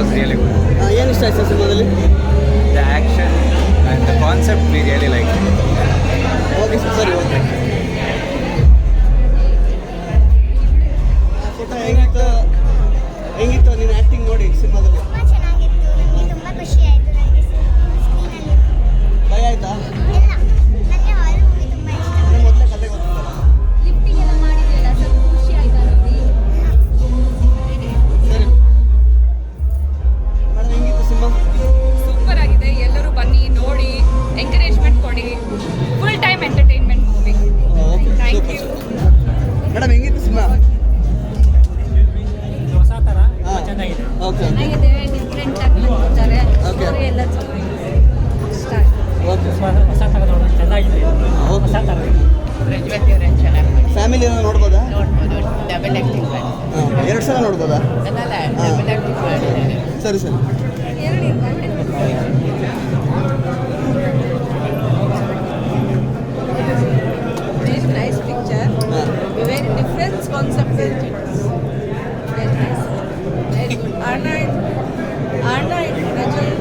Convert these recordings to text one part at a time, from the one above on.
Was really good ಏನು ಇಷ್ಟ ಆಯ್ತು ಸಿನಿಮಾದಲ್ಲಿ? The action and the concept we really like okay sir ಸರಿ ಓಕೆ ಅದಲ್ಲ ಡಬಲ್ ಆಕ್ಟಿಂಗ್ ಮಾಡಿದ್ದಾರೆ ಸರಿ ಸರಿ nice picture very difference concept ಅರ್ನಾಯ್ಡ್ ಅರ್ನಾಯ್ಡ್ ರಜಲ್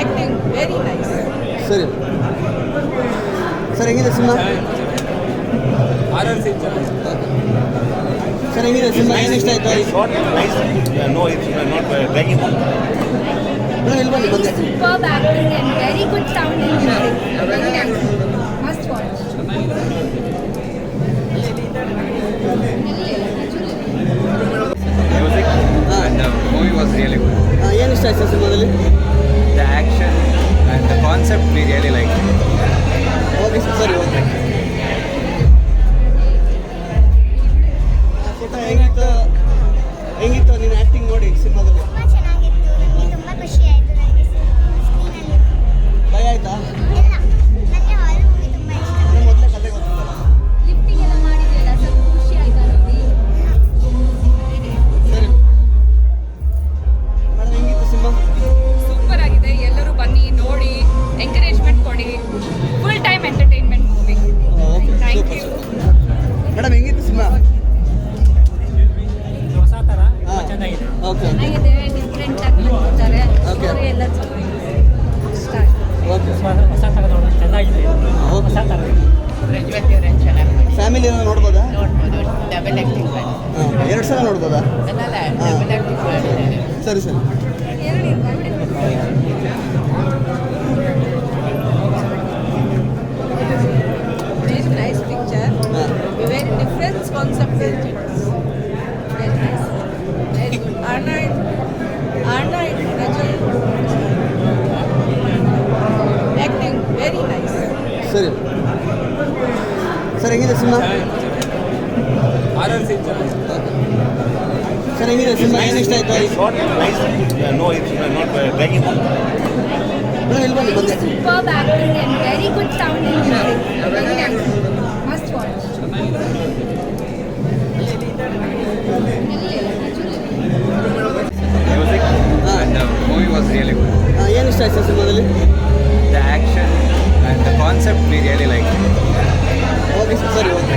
ಆಕ್ಟಿಂಗ್ ವೆರಿ ನೈಸ್ ಸರಿ ಸರ್ ಹೆಂಗಿದೆ cinema R R C sir ಹೆಂಗಿದೆ ಸಿನಿಮಾ ಏನು ಇಷ್ಟ ಆಯ್ತು? ಮೂವಿ ವಾಸ್ ರಿಯಲಿ ಗುಡ್ ಏನು ಇಷ್ಟ ಆಯ್ತು ಸಿನಿಮಾದಲ್ಲಿ? The action and the concept we like okay sir ಸರಿ ಓಕೆ. ಆಗ್ತದಾ ಸರಿ ಸರಿ ಸರಿ ಸರ್ ಹೆಂಗಿದೆ ಸಿನಿಮಾ ಆರ್ ಆರ್ ಸರ್ ಹೆಂಗಿದೆ ಸಿನಿಮಾ ಏನು acting very good must watch movie was really good. ಏನು ಇಷ್ಟ ಆಯ್ತು ಸಿನಿಮಾದಲ್ಲಿ The action and the concept me really liked. Okay sir okay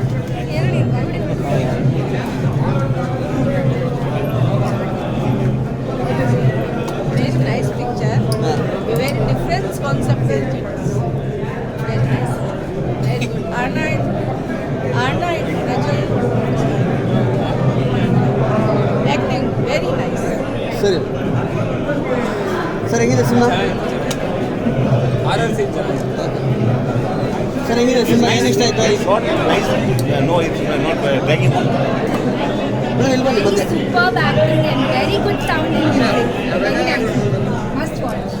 ಸರಿ. ಸರ್ ಹೆಂಗಿದೆ ಸಿನಿಮಾ? ಸರ್ ಹೆಂಗಿದೆ ಸಿನಿಮಾ? ಏನು ಇಷ್ಟ ಆಯ್ತು? ನೋ ಇಟ್ಸ್ ನಾಟ್ ಬಂದೆ ಸೂಪರ್ ಗುಡ್ ಮಸ್ಟ್ ವಾಚ್